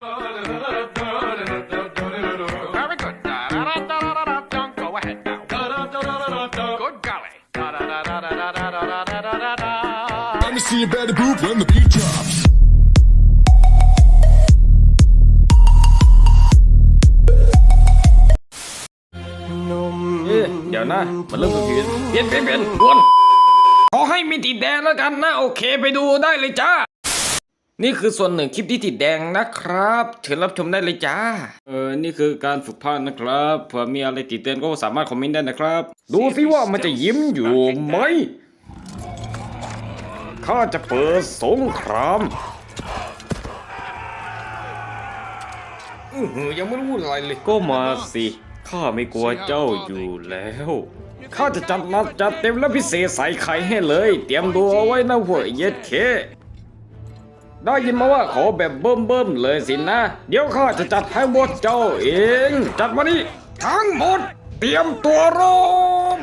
Very good. Go ahead now. Good golly. Let me see you better groove when the beat drops. เดี๋ยวนะมันเริ่มเปลี่ยนเปลี่ยนเปลี่ยนวนขอให้มีติดแดงแล้วกันนะ โอเคไปดูได้เลยจ้า นี่คือส่วนหนึ่งคลิปที่ติดแดงนะครับเชิญรับชมได้เลยจ้า เออ นี่คือการฝึกพากย์นะครับเผื่อมีอะไรติดเตือนก็สามารถคอมเมนต์ได้นะครับ ดูสิว่ามันจะยิ้มอยู่ไหม ข้าจะเปิดสงครามอือหือยังไม่รู้อะไรเลย ก็มาสิ ข้าไม่กลัวเจ้าอยู่แล้ว ข้าจะจัดหนักจัดเต็มและพิเศษใส่ไข่ให้เลย เตรียมตัวเอาไว้นะเว้ยเย็ดเค ได้ยินมาว่าขอแบบเบิ่มๆเลยสินะ เดี๋ยวข้าจะจัดให้หมดเจ้าเอง จัดมานี่ทั้งหมด เตรียมตัวรบ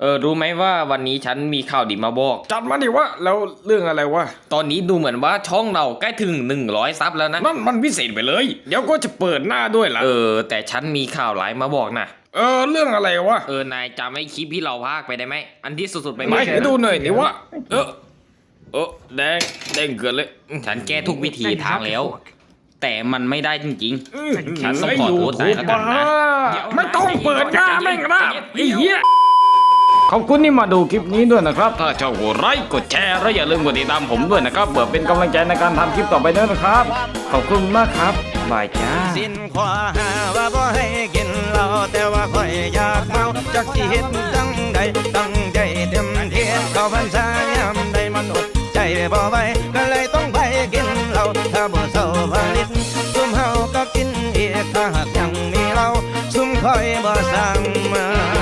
เออรู้ไหมว่าวันนี้ฉันมีข่าวดีมาบอก จัดมาดิวะแล้วเรื่องอะไรวะ ตอนนี้ดูเหมือนว่าช่องเราใกล้ถึง 100 ซับแล้วนะ นั่นมันพิเศษไปเลย เดี๋ยวก็จะเปิดหน้าด้วยล่ะ เออ แต่ฉันมีข่าวหลายมาบอกนะเออเรื่องอะไรวะ เออนายจำไอ้คลิปที่เราพากไปได้ไหม อันที่สุดๆไปไหมให้ดูหน่อยดิวะ เออ เออแดงแดงเกินเลยฉันแก้ทุกวิธีทางแล้ว แต่มันไม่ได้จริงๆ ฉันต้องขอโทษนายแล้วกันนะไม่ต้องเปิดหน้าแม่งนะไอ้เหี้ยขอบคุณที่มาดูคลิปนี้ด้วยนะครับ ถ้าชอบกดไลค์กดแชร์และอย่าลืมกดติดตามผมด้วยนะครับเพื่อเป็นกำลังใจในการทำคลิปต่อไปด้วยนะครับ ขอบคุณมากครับบายจ้าสิ้นขวาหาว่าบ่ให้กินเหล้าแต่ว่าค่อยอยากเมาจักสิเฮ็ดจังใดตั้ง บ่ไหวก็เลยต้องไปกินเหล้าถ้าบ่เศร้าผลิตซุ่มเฮาก็กินอีกถ้าหากยังมีเหล้าซุ่มคอยบ่สั่งมา